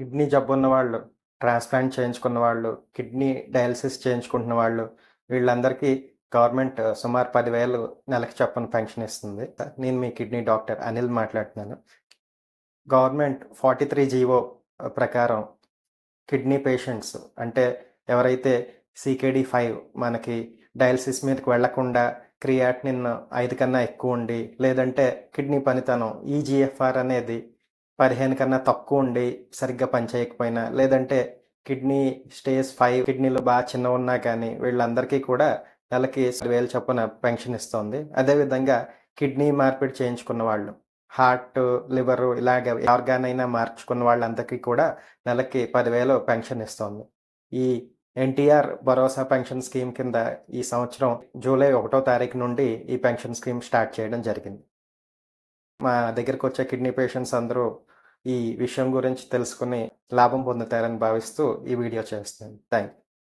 Kidney జబ్బు ఉన్న వాళ్ళు ట్రాన్స్ప్లాంట్ చేయించుకున్న వాళ్ళు కిడ్నీ డయాలసిస్ చేయించుకుంటున్న వాళ్ళు వీళ్ళందరికీ గవర్నమెంట్ సుమారు పదివేలు నెలకు చొప్పున పెన్షన్ ఇస్తుంది. నేను మీ కిడ్నీ డాక్టర్ అనిల్ మాట్లాడుతున్నాను. గవర్నమెంట్ ఫార్టీ త్రీ జీవో ప్రకారం కిడ్నీ పేషెంట్స్ అంటే ఎవరైతే సీకేడీ ఫైవ్ మనకి డయాలసిస్ మీదకి వెళ్ళకుండా క్రియాటినిన్ ఐదు కన్నా ఎక్కువ ఉండి లేదంటే కిడ్నీ పనితనం ఈజీఎఫ్ఆర్ అనేది పదిహేను కన్నా తక్కువ ఉండి సరిగ్గా పనిచేయకపోయినా లేదంటే కిడ్నీ స్టేజ్ ఫైవ్ కిడ్నీలు బాగా చిన్న ఉన్నా కానీ వీళ్ళందరికీ కూడా నెలకి వేలు చొప్పున పెన్షన్ ఇస్తుంది. అదేవిధంగా కిడ్నీ మార్పిడి చేయించుకున్న వాళ్ళు హార్ట్ లివర్ ఇలాగ ఆర్గాన్ అయినా మార్చుకున్న వాళ్ళందరికీ కూడా నెలకి పదివేలు పెన్షన్ ఇస్తుంది. ఈ ఎన్టీఆర్ భరోసా పెన్షన్ స్కీమ్ కింద ఈ సంవత్సరం జూలై ఒకటో తారీఖు నుండి ఈ పెన్షన్ స్కీమ్ స్టార్ట్ చేయడం జరిగింది. మా దగ్గరకు వచ్చే కిడ్నీ పేషెంట్స్ అందరూ ఈ విషయం గురించి తెలుసుకుని లాభం పొందుతారని భావిస్తూ ఈ వీడియో చేస్తాను థ్యాంక్